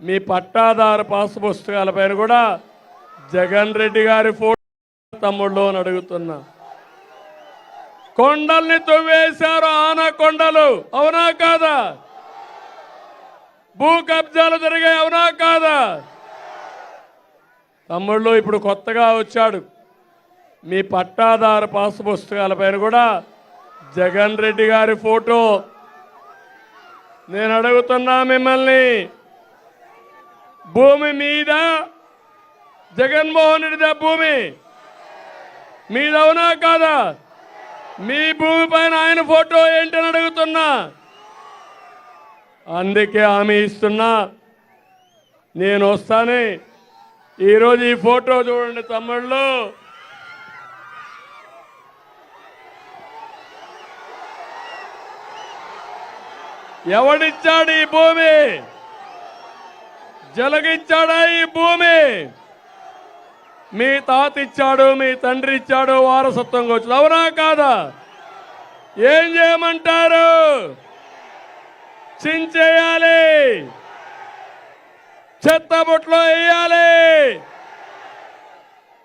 మీ పట్టాదారు పాసు పుస్తకాలపైన కూడా జగన్ రెడ్డి గారి ఫోటో తమ్ముళ్ళు అని అడుగుతున్నా. కొండల్ని తొవ్వేశారు ఆన కొండలు అవునా కాదా? భూ కబ్జాలు జరిగాయి అవునా కాదా? తమ్ముళ్ళు ఇప్పుడు కొత్తగా వచ్చాడు. మీ పట్టాదారు పాసు పుస్తకాలపైన కూడా జగన్ రెడ్డి గారి ఫోటో. నేను అడుగుతున్నా మిమ్మల్ని భూమి మీద జగన్మోహన్ రెడ్డిదా భూమి. మీదవునా కాదా? మీ భూమి పైన ఆయన ఫోటో ఏంటని అడుగుతున్నా. అందుకే హామీ ఇస్తున్నా. నేను వస్తానే. ఈరోజు ఈ ఫోటో చూడండి తమ్ముళ్ళు. ఎవడిచ్చాడు ఈ భూమి? జలగించాడా ఈ భూమి? మీ తాత ఇచ్చాడు మీ తండ్రి ఇచ్చాడు వారసత్వంగా వచ్చింది అవునా కాదా? ఏం చేయమంటారు? చించేయాలి. చెత్త బుట్లో వేయాలి.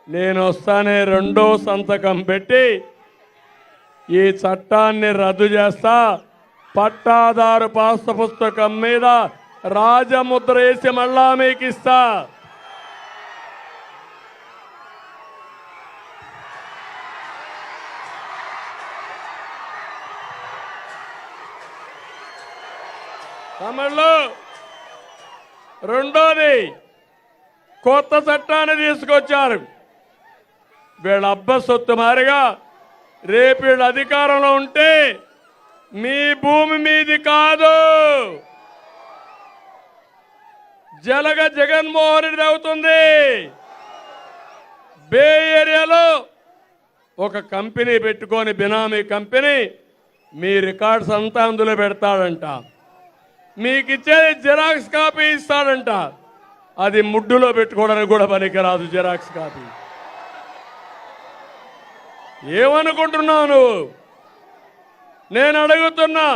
నేను వస్తానే రెండో సంతకం పెట్టి ఈ చట్టాన్ని రద్దు చేస్తా. పట్టాదారు పాస్త పుస్తకం మీద రాజముద్ర వేసి మళ్ళా మీకు ఇస్తా తమిళ్ళు రెండోది కొత్త చట్టాన్ని తీసుకొచ్చారు. వీళ్ళ అబ్బ సొత్తు మారిగా రేపు వీళ్ళు అధికారంలో ఉంటే మీ భూమి మీది కాదు. జలగ జగన్మోహన్ రెడ్డి అవుతుంది. బే ఏరియాలో ఒక కంపెనీ పెట్టుకొని బినామీ కంపెనీ మీ రికార్డ్స్ అంతా అందులో పెడతాడంట. మీకు ఇచ్చేది జిరాక్స్ కాపీ ఇస్తాడంట. అది ముడ్డులో పెట్టుకోవడానికి కూడా పనికిరాదు జిరాక్స్ కాపీ. ఏమనుకుంటున్నావు నువ్వు? నేను అడుగుతున్నా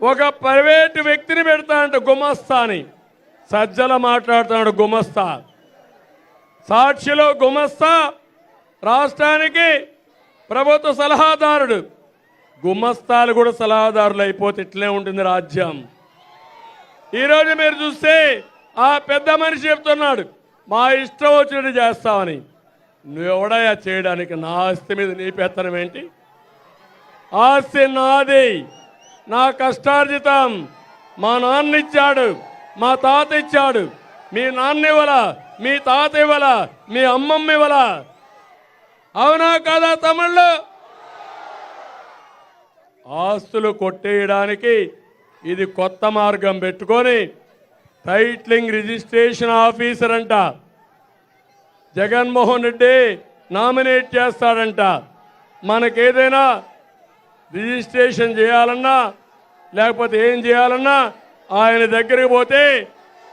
ఒక ప్రైవేటు వ్యక్తిని పెడతానంట గుమస్తా అని సజ్జల మాట్లాడుతున్నాడు గుమస్తా. సాక్షిలో గుమస్తా రాష్ట్రానికి ప్రభుత్వ సలహాదారుడు. గుమస్తాలు కూడా సలహాదారులు అయిపోతే ఇట్లే ఉంటుంది రాజ్యం. ఈరోజు మీరు చూస్తే ఆ పెద్ద మనిషి చెప్తున్నాడు మా ఇష్టం వచ్చినట్టు చేస్తామని నువ్వెవడయా చేయడానికి? నా ఆస్తి మీద నీ పెత్తనం ఏంటి? ఆస్తి నాది. నా కష్టార్జితం. మా నాన్న ఇచ్చాడు. మా తాత ఇచ్చాడు. మీ నాన్న ఇవ్వల? మీ తాత ఇవ్వల? మీ అమ్మమ్మ ఇవ్వల? అవునా కాదా తమిళ్ళు ఆస్తులు కొట్టేయడానికి ఇది కొత్త మార్గం పెట్టుకొని టైట్లింగ్ రిజిస్ట్రేషన్ ఆఫీసర్ అంట. జగన్మోహన్ రెడ్డి నామినేట్ చేస్తాడంట. మనకేదైనా రిజిస్ట్రేషన్ చేయాలన్నా లేకపోతే ఏం చేయాలన్నా ఆయన దగ్గరికి పోతే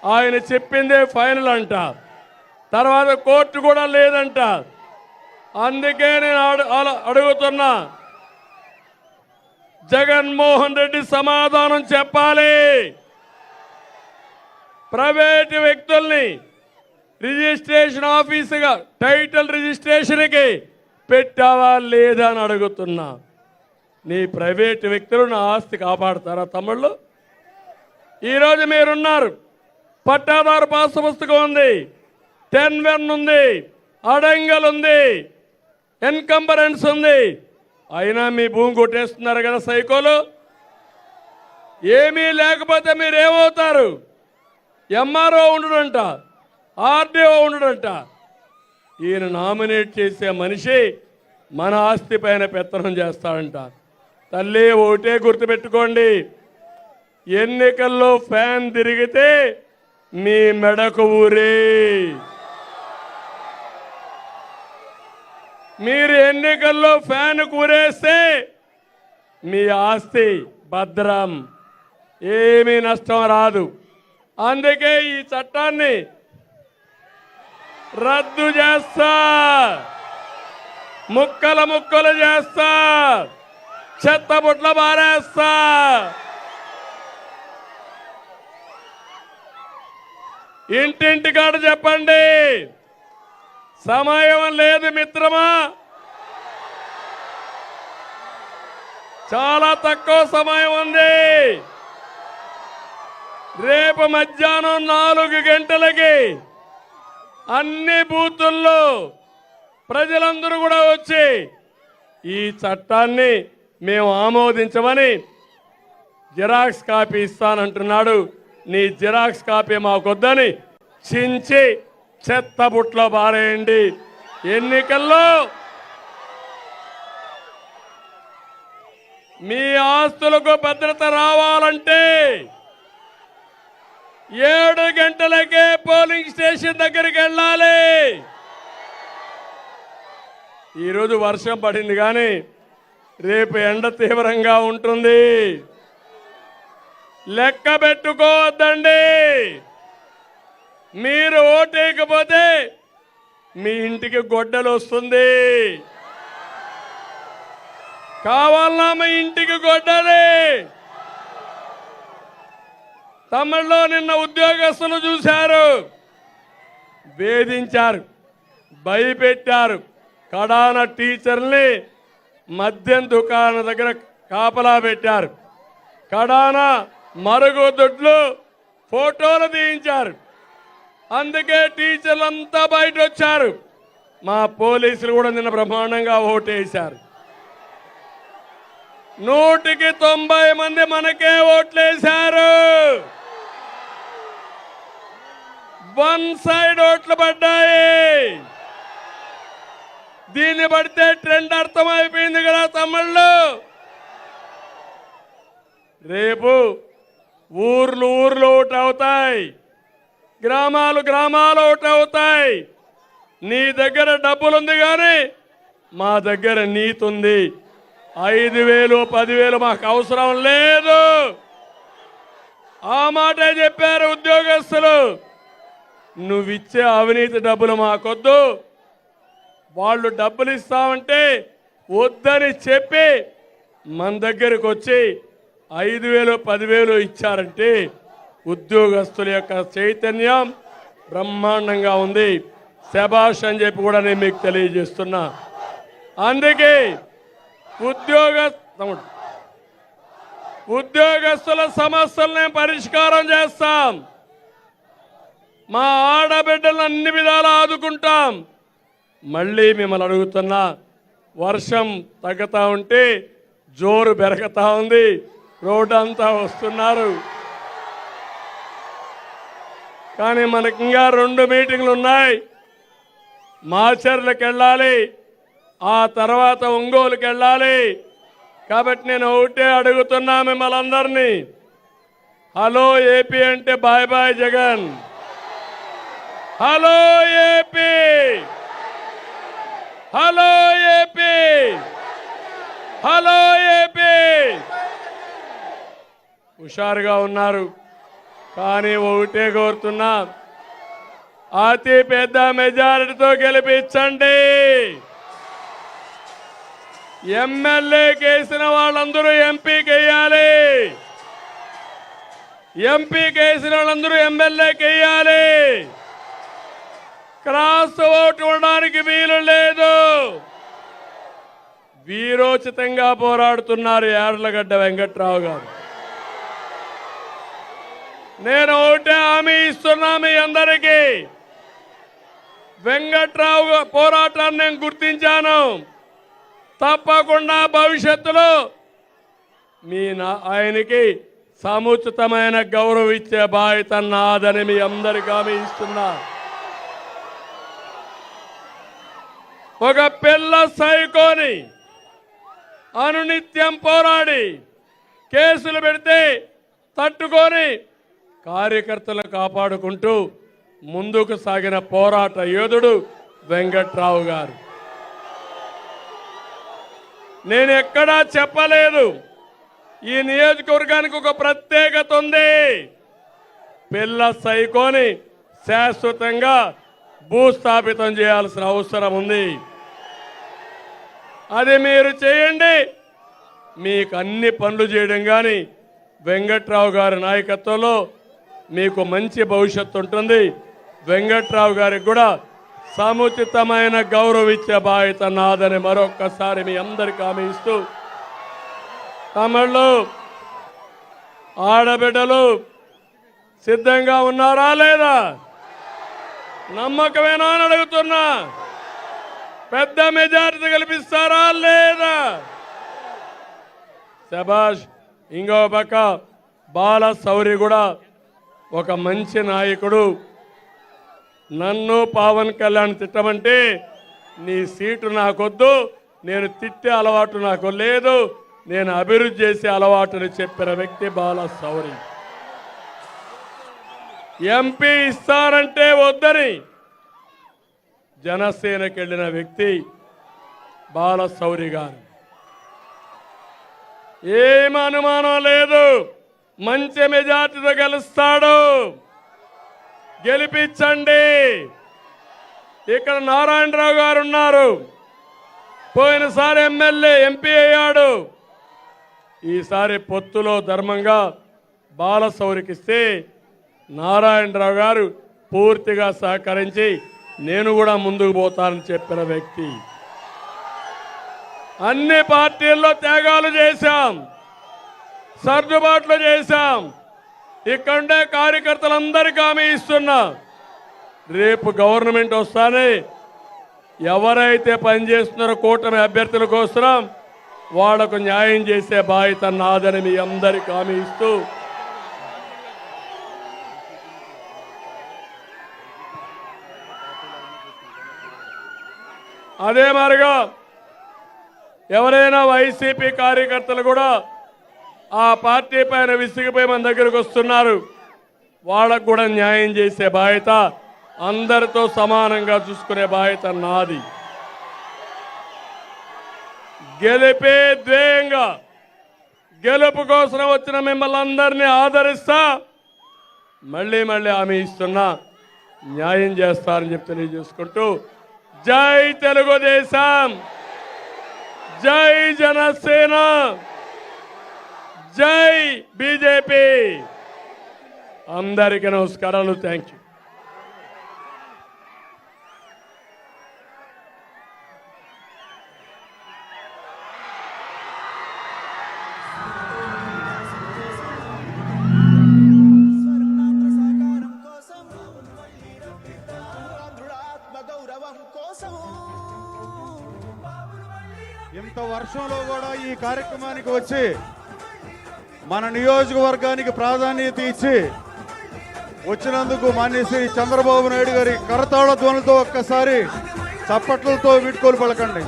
ఆయన చెప్పిందే ఫైనల్ అంట. తర్వాత కోర్టు కూడా లేదంట. అందుకే నేను అడుగుతున్నా. జగన్మోహన్ రెడ్డి సమాధానం చెప్పాలి. ప్రైవేటు వ్యక్తుల్ని రిజిస్ట్రేషన్ ఆఫీసుగా టైటిల్ రిజిస్ట్రేషన్కి పెట్టావా లేదా అని అడుగుతున్నా. నీ ప్రైవేటు వ్యక్తులు నా ఆస్తి కాపాడతారా తమ్ముళ్ళు? ఈరోజు మీరున్నారు. పట్టాదారు పాస్ పుస్తకం ఉంది. టెన్ వెన్ ఉంది. అడంగల్ ఉంది. ఎన్కంబరెన్స్ ఉంది. అయినా మీ భూమి కొట్టేస్తున్నారు కదా సైకోలు. ఏమీ లేకపోతే మీరేమవుతారు? ఎంఆర్ఓ ఉండడంట. ఆర్డీఓ ఉండడంట. ఈయన నామినేట్ చేసే మనిషి మన ఆస్తి పైన పెత్తనం చేస్తాడంట. తల్లి ఒకటే గుర్తుపెట్టుకోండి. ఎన్నికల్లో ఫ్యాన్ తిరిగితే మీ మెడకు ఊరే. మీరు ఎన్నికల్లో ఫ్యాన్ కూరేస్తే మీ ఆస్తి భద్రం. ఏమీ నష్టం రాదు. అందుకే ఈ చట్టాన్ని రద్దు చేస్తా. ముక్కల ముక్కలు చేస్తా. చెత్త బుట్ల ఇంటింటి ఇంటింటికాడ చెప్పండి. సమయం లేదు మిత్రమా. చాలా తక్కువ సమయం ఉంది. రేపు మధ్యాహ్నం నాలుగు గంటలకి అన్ని బూతుల్లో ప్రజలందరూ కూడా వచ్చి ఈ చట్టాన్ని మేము ఆమోదించమని జిరాక్స్ కాపీ ఇస్తానంటున్నాడు. నీ జిరాక్స్ కాపీ మాకొద్దని చించి చెత్త బుట్లో బారేయండి ఎన్నికల్లో మీ ఆస్తులకు భద్రత రావాలంటే ఏడు గంటలకే పోలింగ్ స్టేషన్ దగ్గరికి వెళ్ళాలి. ఈరోజు వర్షం పడింది కానీ రేపు ఎండ తీవ్రంగా ఉంటుంది. లెక్క పెట్టుకోవద్దండి. మీరు ఓటేయకపోతే మీ ఇంటికి గొడ్డలు వస్తుంది. కావాలన్నా మీ ఇంటికి గొడ్డలి. తమిళలో నిన్న ఉద్యోగస్తులు చూశారు. వేధించారు భయపెట్టారు. కడాన టీచర్ని మద్యం దుకాణం దగ్గర కాపలా పెట్టారు. కడాన మరుగుదొడ్లు ఫోటోలు తీయించారు. అందుకే టీచర్లంతా బయట వచ్చారు మా పోలీసులు కూడా నిన్న బ్రహ్మాండంగా ఓటేశారు. నూటికి తొంభై మంది మనకే ఓట్లేశారు. వన్ సైడ్ ఓట్లు పడ్డాయి. దీన్ని పడితే ట్రెండ్ అర్థమైపోయింది కదా తమ్ముళ్ళు రేపు ఊర్లు ఊర్లు ఒకటి అవుతాయి. గ్రామాలు గ్రామాలు ఒకటి అవుతాయి. నీ దగ్గర డబ్బులుంది కానీ మా దగ్గర నీతి ఉంది ఐదు వేలు పదివేలు మాకు అవసరం లేదు. ఆ మాటే చెప్పారు ఉద్యోగస్తులు. నువ్విచ్చే అవినీతి డబ్బులు మాకొద్దు. వాళ్ళు డబ్బులు ఇస్తామంటే వద్దని చెప్పి మన దగ్గరకు వచ్చి ఐదు వేలు పదివేలు ఇచ్చారంటే ఉద్యోగస్తుల యొక్క చైతన్యం బ్రహ్మాండంగా ఉంది. శబాష్ అని చెప్పి కూడా నేను మీకు తెలియజేస్తున్నా. అందుకే ఉద్యోగ ఉద్యోగస్తుల సమస్యలను పరిష్కారం చేస్తాం. మా ఆడబిడ్డలను అన్ని విధాలు ఆదుకుంటాం. మళ్ళీ మిమ్మల్ని అడుగుతున్నా వర్షం తగ్గుతూ ఉంటే జోరు పెరగతా ఉంది. రోడ్డు అంతా వస్తున్నారు. కానీ మనకి ఇంకా రెండు మీటింగ్లు ఉన్నాయి. మాచర్లకు వెళ్ళాలి. ఆ తర్వాత ఒంగోలుకి వెళ్ళాలి. కాబట్టి నేను ఒకటే అడుగుతున్నా మిమ్మల్ని అందరినీ. హలో ఏపీ అంటే bye bye Jagan. Hello AP. Hello AP. Hello AP. హుషారుగా ఉన్నారు. కానీ ఒకటే కోరుతున్నా అతి పెద్ద మెజారిటీతో గెలిపించండి. ఎమ్మెల్యేకి వేసిన వాళ్ళందరూ ఎంపీకి వేయాలి ఎంపీకి వేసిన వాళ్ళందరూ ఎమ్మెల్యేకి వేయాలి క్రాస్ ఓటు ఉండడానికి వీలు లేదు. వీరోచితంగా పోరాడుతున్నారు యార్లగడ్డ వెంకట్రావు గారు. నేను ఒకటే హామీ ఇస్తున్నా మీ అందరికీ. వెంకట్రావు పోరాటాన్ని నేను గుర్తించాను. తప్పకుండా భవిష్యత్తులో మీ నా ఆయనకి సముచితమైన గౌరవం ఇచ్చే బాధ్యత నాదని మీ అందరికీ హామీ ఇస్తున్నా. ఒక పిల్ల సైకోని అనునిత్యం పోరాడి కేసులు పెడితే తట్టుకొని కార్యకర్తలు కాపాడుకుంటూ ముందుకు సాగిన పోరాట యోధుడు వెంకట్రావు గారు. నేను ఎక్కడా చెప్పలేదు. ఈ నియోజకవర్గానికి ఒక ప్రత్యేకత ఉంది. పిల్ల సైకోని శాశ్వతంగా భూస్థాపితం చేయాల్సిన అవసరం ఉంది. అది మీరు చేయండి. మీకు అన్ని పనులు చేయడం కానీ వెంకట్రావు గారి నాయకత్వంలో మీకు మంచి భవిష్యత్తు ఉంటుంది. వెంకట్రావు గారికి కూడా సముచితమైన గౌరవ ఇచ్చే బాధ్యత నాదని మరొక్కసారి మీ అందరికీ హామీ ఇస్తూ తమిళ్ళు ఆడబిడ్డలు సిద్ధంగా ఉన్నారా లేదా? నమ్మకమేనా అని అడుగుతున్నా. పెద్ద మెజారిటీ కల్పిస్తారా లేదా? శబాష్ ఇంకో పక్క బాల సౌరి కూడా ఒక మంచి నాయకుడు. నన్ను పవన్ కళ్యాణ్ తిట్టమంటే నీ సీటు నాకొద్దు నేను తిట్టే అలవాటు నాకు లేదు నేను అభివృద్ధి చేసే అలవాటుని చెప్పిన వ్యక్తి బాల సౌరి. ఎంపీ ఇస్తారంటే వద్దని జనసేనకి వెళ్ళిన వ్యక్తి బాల సౌరి గారు. ఏం అనుమానం లేదు. మంచి మెజార్టీతో గెలుస్తాడు. గెలిపించండి. ఇక్కడ నారాయణరావు గారు ఉన్నారు. పోయినసారి ఎమ్మెల్యే ఎంపీ అయ్యాడు. ఈసారి పొత్తులో ధర్మంగా బాలసౌరికిస్తే నారాయణరావు గారు పూర్తిగా సహకరించి నేను కూడా ముందుకు పోతానని చెప్పిన వ్యక్తి. అన్ని పార్టీల్లో త్యాగాలు చేశాం. సర్దుబాట్లు చేశాం. ఇక్కడే కార్యకర్తలందరికీ హామీ ఇస్తున్నా. రేపు గవర్నమెంట్ వస్తానే. ఎవరైతే పనిచేస్తున్నారో కూటమి అభ్యర్థుల కోసం వాళ్ళకు న్యాయం చేసే బాధ్యత నాదని మీ అందరికి హామీ ఇస్తూ. అదే మరిగా ఎవరైనా వైసీపీ కార్యకర్తలు కూడా ఆ పార్టీ పైన విసిగిపోయి మన దగ్గరకు వస్తున్నారు. వాళ్ళకు కూడా న్యాయం చేసే బాధ్యత అందరితో సమానంగా చూసుకునే బాధ్యత నాది. గెలిపే ధ్యేయంగా గెలుపు కోసం వచ్చిన మిమ్మల్ని అందరినీ ఆదరిస్తా మళ్ళీ మళ్ళీ హామీ ఇస్తున్నా న్యాయం చేస్తారని చెప్పి తెలియజేసుకుంటూ జై తెలుగుదేశం జై జనసేన. జై బీజేపీ. అందరికీ నమస్కారాలు థ్యాంక్ యూ గౌరవం కోసం ఇంత వర్షంలో కూడా ఈ కార్యక్రమానికి వచ్చి మన నియోజకవర్గానికి ప్రాధాన్యత ఇచ్చి వచ్చినందుకు మాన్యశ్రీ చంద్రబాబు నాయుడు గారి కరతాళ ధ్వనులతో ఒక్కసారి చప్పట్లతో వీడ్కోలు పలకండి.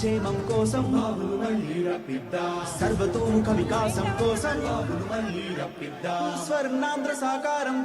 సంక్షేమం కోసం సర్వతోముఖ వికాసం కోసం స్వర్ణాంధ్ర సాకారం